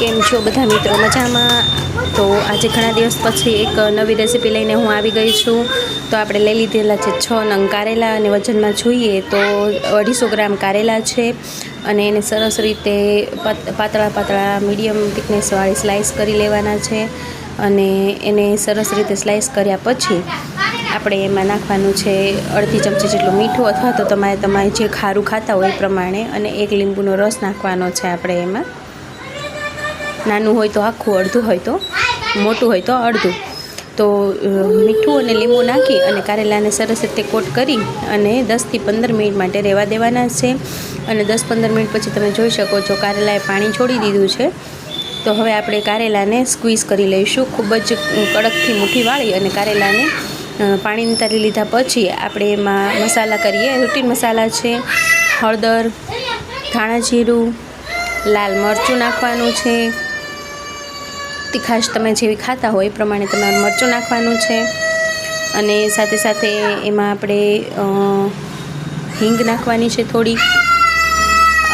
કેમ છો બધા મિત્રો? મજામાં? તો આજે ઘણા દિવસ પછી એક નવી રેસીપી લઈને હું આવી ગઈ છું. તો આપણે લઈ લીધેલા છે છ નંગ કારેલા અને વજનમાં જોઈએ તો અઢીસો ગ્રામ કારેલા છે અને એને સરસ રીતે પાત- પાતળા પાતળા મીડિયમ થિકનેસવાળી સ્લાઇસ કરી લેવાના છે અને એને સરસ રીતે સ્લાઇસ કર્યા પછી આપણે એમાં નાખવાનું છે અડધી ચમચી જેટલું મીઠું અથવા તો તમારે તમારે જે ખારું ખાતા હોય એ પ્રમાણે અને એક લીંબુનો રસ નાખવાનો છે આપણે એમાં. નાનું હોય તો આખું અડધું હોય તો, મોટું હોય તો અડધું. તો મીઠું અને લીંબુ નાખી અને કારેલાને સરસ રીતે કોટ કરી અને દસથી પંદર મિનિટ માટે રહેવા દેવાના છે. અને દસ પંદર મિનિટ પછી તમે જોઈ શકો છો કારેલાએ પાણી છોડી દીધું છે. તો હવે આપણે કારેલાને સ્ક્વીઝ કરી લઈશું. ખૂબ જ કડકથી મુઠ્ઠી વાળી અને કારેલાને પાણી નિતારી લીધા પછી આપણે એમાં મસાલા કરીએ. રૂટીન મસાલા છે, હળદર, ધાણા જીરું, લાલ મરચું નાખવાનું છે. તીખાશ તમે જેવી ખાતા હોય એ પ્રમાણે તમારે મરચું નાખવાનું છે. અને સાથે સાથે એમાં આપણે હિંગ નાખવાની છે થોડી.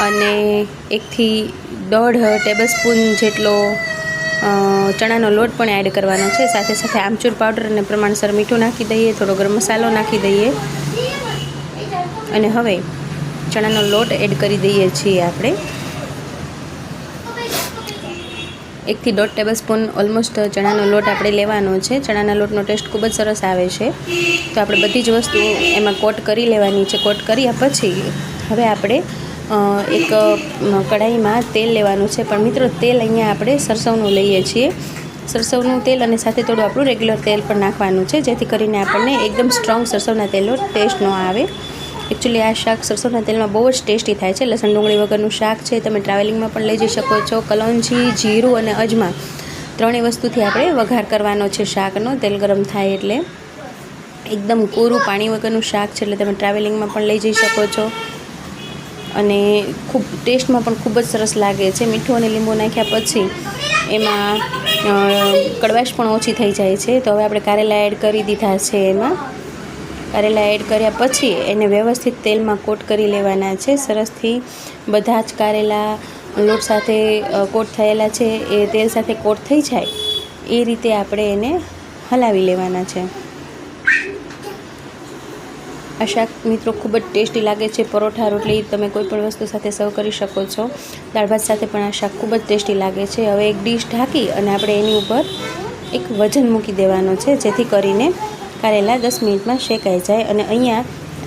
અને એકથી દોઢ ટેબલ સ્પૂન જેટલો ચણાનો લોટ પણ એડ કરવાનો છે. સાથે સાથે આમચૂર પાવડર અને પ્રમાણસર મીઠું નાખી દઈએ, થોડો ગરમ મસાલો નાખી દઈએ. અને હવે ચણાનો લોટ એડ કરી દઈએ છીએ આપણે. એકથી દોઢ ટેબલ સ્પૂન ઓલમોસ્ટ ચણાનો લોટ આપણે લેવાનો છે. ચણાના લોટનો ટેસ્ટ ખૂબ જ સરસ આવે છે. તો આપણે બધી જ વસ્તુ એમાં કોટ કરી લેવાની છે. કોટ કર્યા પછી હવે આપણે એક કઢાઈમાં તેલ લેવાનું છે. પણ મિત્રો, તેલ અહીંયા આપણે સરસવનું લઈએ છીએ. સરસવનું તેલ અને સાથે થોડું આપણું રેગ્યુલર તેલ પણ નાખવાનું છે. જેથી કરીને આપણને એકદમ સ્ટ્રોંગ સરસવના તેલનો ટેસ્ટ ન આવે. એકચ્યુઅલી આ શાક સરસોના તેલમાં બહુ જ ટેસ્ટી થાય છે. લસણ ડુંગળી વગરનું શાક છે, તમે ટ્રાવેલિંગમાં પણ લઈ જઈ શકો છો. કલોંજી, જીરું અને અજમા ત્રણેય વસ્તુથી આપણે વઘાર કરવાનો છે શાકનો. તેલ ગરમ થાય એટલે એકદમ કોરું પાણી વગરનું શાક છે એટલે તમે ટ્રાવેલિંગમાં પણ લઈ જઈ શકો છો. અને ખૂબ ટેસ્ટમાં પણ ખૂબ જ સરસ લાગે છે. મીઠું અને લીંબુ નાખ્યા પછી એમાં કડવાશ પણ ઓછી થઈ જાય છે. તો હવે આપણે કારેલા એડ કરી દીધા છે એમાં. કારેલા એડ કર્યા પછી એને વ્યવસ્થિત તેલમાં કોટ કરી લેવાના છે. સરસથી બધા જ કારેલા લોટ સાથે કોટ થયેલા છે. એ તેલ સાથે કોટ થઈ જાય એ રીતે આપણે એને હલાવી લેવાના છે. આ શાક મિત્રો ખૂબ જ ટેસ્ટી લાગે છે. પરોઠા, રોટલી તમે કોઈ પણ વસ્તુ સાથે સર્વ કરી શકો છો. દાળ ભાત સાથે પણ આ શાક ખૂબ જ ટેસ્ટી લાગે છે. હવે એક ડીશ ઢાંકી અને આપણે એની ઉપર એક વજન મૂકી દેવાનો છે, જેથી કરીને કારેલા દસ મિનિટમાં શેકાઈ જાય અને અહીંયા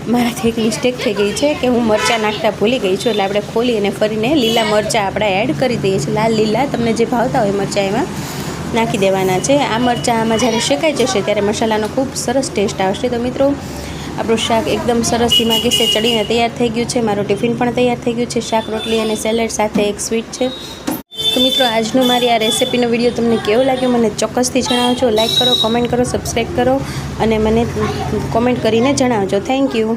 મારાથી એક મિસ્ટેક થઈ ગઈ છે કે હું મરચાં નાખતા ભૂલી ગઈ છું એટલે આપણે ખોલી અને ફરીને લીલા મરચાં આપણે એડ કરી દઈએ છીએ. લાલ લીલા તમને જે ભાવતા હોય મરચાં એમાં નાખી દેવાના છે. આ મરચાં આમાં જ્યારે શેકાઈ જશે ત્યારે મસાલાનો ખૂબ સરસ ટેસ્ટ આવશે. તો મિત્રો, આપણું શાક એકદમ સરસ ધીમા ગેસે ચડીને તૈયાર થઈ ગયું છે. મારું ટિફિન પણ તૈયાર થઈ ગયું છે. શાક રોટલી અને સેલેડ સાથે એક સ્વીટ છે. તો મિત્રો, આજનો મારી આ રેસિપીનો વીડિયો તમને કેવો લાગ્યો મને ચોક્કસથી જણાવજો. લાઇક કરો કોમેન્ટ કરો સબસ્ક્રાઈબ કરો અને મને કોમેન્ટ કરીને જણાવજો. Thank you